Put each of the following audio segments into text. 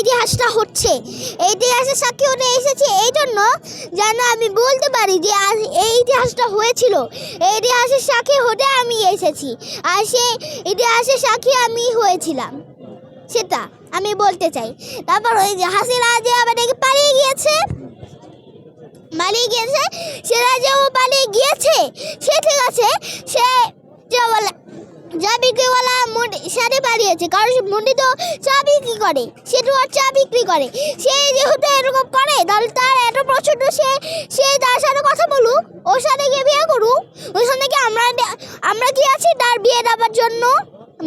ইতিহাসটা হচ্ছে। এই ইতিহাসের সাক্ষী হতে এসেছি। এই জন্য যেন আমি বলতে পারি যে আজ এই ইতিহাসটা হয়েছিল। এই ইতিহাসের সাক্ষী হতে আমি এসেছি। আর সে ইতিহাসের সাক্ষী আমি হয়েছিলাম। সেটা আমি বলতে চাই। তারপর ওই যে হাসিনা যে আমাদেরকে পালিয়ে গিয়েছে। পালিয়ে গিয়েছে? সেটা যে ও পালিয়ে গিয়েছে? সে ঠিক আছে। সে যে বলে চা বিক্রিওয়ালা সাথে পালিয়েছে। কারণ সে মুন্ডি তো চা বিক্রি করে। সে তো আর চা বিক্রি করে। সে যেহেতু এরকম করে, তাহলে তার এত প্রচণ্ড সে সে তার সাথে কথা বলুক, ওর সাথে গিয়ে বিয়ে করুক। ওর সাথে কি আমরা আমরা কি আছি তার বিয়ে দেওয়ার জন্য?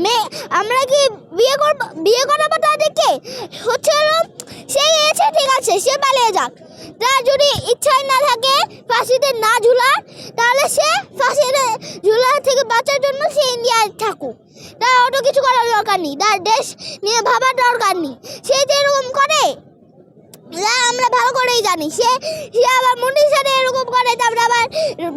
মেয়ে আমরা কি বিয়ে করব বিয়ে করাবো তাদেরকে? হচ্ছে সে গিয়েছে ঠিক আছে, সে পালিয়ে যাক। তার যদি ইচ্ছাই না থাকে ফাঁসিতে না ঝুলার, তাহলে সে ফাঁসিতে ঝুলা থেকে বাঁচার জন্য সে ইন্ডিয়ায় থাকুক। তার অত কিছু করার দরকার নেই, তার দেশ নিয়ে ভাবার দরকার নেই। সে যেরকম করে আমরা ভালো করেই জানি। সে সে আবার মন্দির সাথে এরকম করে তারপরে আবার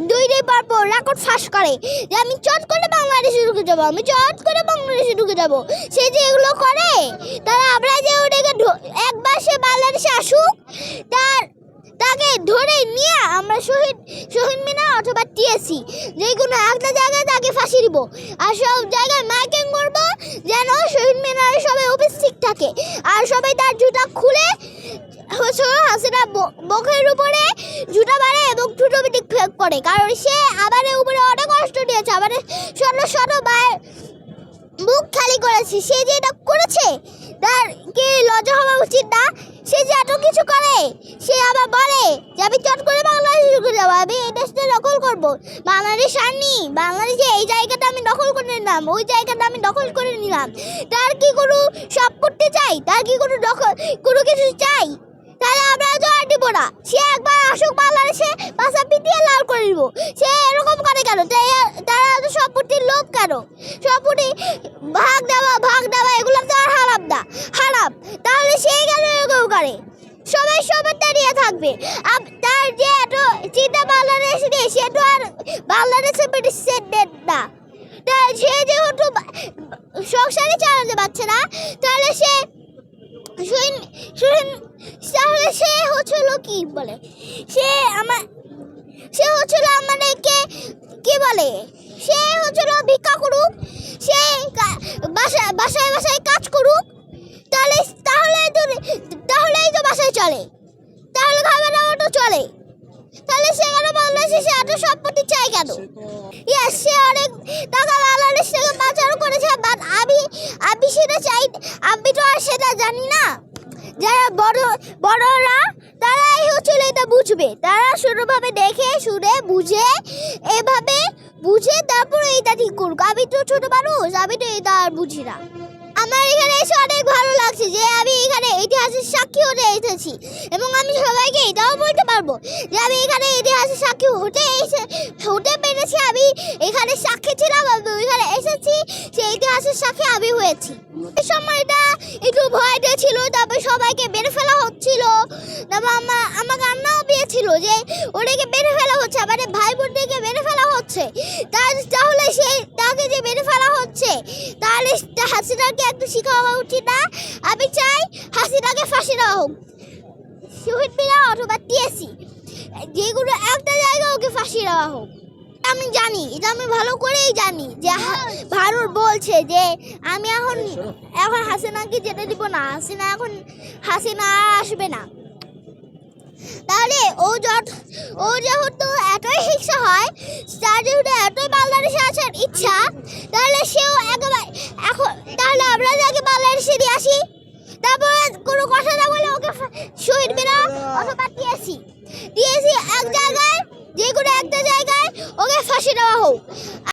দুই দিন পর পর রেকর্ড ফাঁস করে। যে আমি চট করে বাংলাদেশে ঢুকে যাব, আমি চট করে বাংলাদেশে ঢুকে যাব। সে যে এগুলো করে, তারা আমরা যে ওটাকে ধ- একবার আসুক, তার, তাকে ধরে নিয়ে আমরা শহীদ শহীদ মিনার অথবা টিএসসি যে কোনো একটা জায়গায় তাকে ফাঁসি দিব। আর সব জায়গায় মাইকিং করব যেন শহীদ মিনারে সবাই উপস্থিত থাকে। আর সবাই তার জুতা খুলে হচ্ছে হাসিনা ব- বকের উপরে জুতা মারে এবং ঠুটো করে। কারণ সে আবার উপরে অনেক কষ্ট দিয়েছে আবার শত শত বার মুখ খালি করেছে। সে যে এটা করেছে তার কি লজ্জা হওয়া উচিত না? সে যে এত কিছু করে, সে আবার বলে যে আমি চট করে বাংলাদেশ ঢুকে যাব আমি এই দেশটা দখল করব। বাংলাদেশ আর নি বাংলাদেশে এই জায়গাটা আমি দখল করে নিলাম, ওই জায়গাটা আমি দখল করে নিলাম। তার কি কোনো সব করতে চাই? তার কি কোনো দখল, কোনো কিছু চাই? তাহলে আমরা জোয়ার দিব না। সে একবার আসুক বাংলাদেশে পাশা পিটিয়ে লাল করে দিব সে এরকম করে কেন? তারা সম্পত্তির লোক কেন? সম্পত্তি ভাগ দেওয়া ভাগ দেওয়া এগুলো তো আর হারাম না হারাম তাহলে সে কেন এরকম করে সবাই সবার দাঁড়িয়ে থাকবে। আপ- তার যে এত চিন্তা বাংলাদেশ নিয়ে সে তো আর বাংলাদেশের প্রেসিডেন্ট না। তা সে যেহেতু সংসারে চালাতে পারছে না, তাহলে সে তাহলে সে হচ্ছিল কি বলে? সে আমার সে হচ্ছিল আমাদেরকে কি বলে? সে হচ্ছিল ভিক্ষা করুক, সে বাসায় বাসায় বাসায় কাজ করুক চলে তাহলে সে কেন বাংলাদেশে সে এত সম্পত্তি চাই কেন? ইয়েস সে অনেক টাকা বাংলাদেশ থেকে পাচারও করেছে বাট আমি আমি সেটা চাই, আমি তো আর সেটা জানি না। যারা বড়, বড়রা, তারাই হচ্ছিল এটা বুঝবে। তারা শুরুভাবে দেখে, শুনে, বুঝে, এভাবে বুঝে তারপরে এটা ঠিক করুক। আমি তো ছোট মানুষ, আমি তো এটা আর বুঝি না। আমার এখানে এসে অনেক ভালো লাগছে যে আমি এখানে ইতিহাসের সাক্ষী হতে এসেছি। এবং আমি সবাইকে এটাও পারব যে আমি এখানে ইতিহাসের সাক্ষী হতে এসে হতে পেরেছি আমি। এখানে সাক্ষী ছিলাম আমি। এখানে এসেছি। সেই ইতিহাসের সাক্ষী আমি হয়েছি। এই সময়টা একটু ভয়তে ছিল তারপর সবাইকে মেরে ফেলা হচ্ছিল। তারপর আমার আমার কান্নাও পেয়েছিল যে, ওদেরকে মেরে ফেলা হচ্ছে আমাদের ভাই বোনদেরকে মেরে ফেলা হচ্ছে। তাহলে সেই তাকে যে মেরে ফেলা হচ্ছে, তাহলে তা হাসিনাকে একটা শিখা হওয়া উচিত না। আমি চাই হাসিনাকে ফাঁসি দেওয়া হোক। শহীদ মিনার অথবা টিএসি যেগুলো একটা জায়গায় ওকে ফাঁসি দেওয়া হোক। আমি জানি এটা আমি ভালো করেই জানি যে ভারত বলছে যে আমি এখন এখন হাসিনাকে যেতে দিব না। হাসিনা এখন হাসিনা আসবে না। তাহলে ও যত ও যেহেতু এতই হিংসা হয় তার যেহেতু এতই বাংলাদেশে আসার ইচ্ছা তাহলে সেও একেবারে এখন তাহলে আমরা যাকে বাংলাদেশে দিয়ে আসি? তারপরে কোনো কথা না বলে ওকে অথবা টিএসি টিএসি এক জায়গায় যে কোনো একটা জায়গায় ওকে ফাঁসি দেওয়া হোক।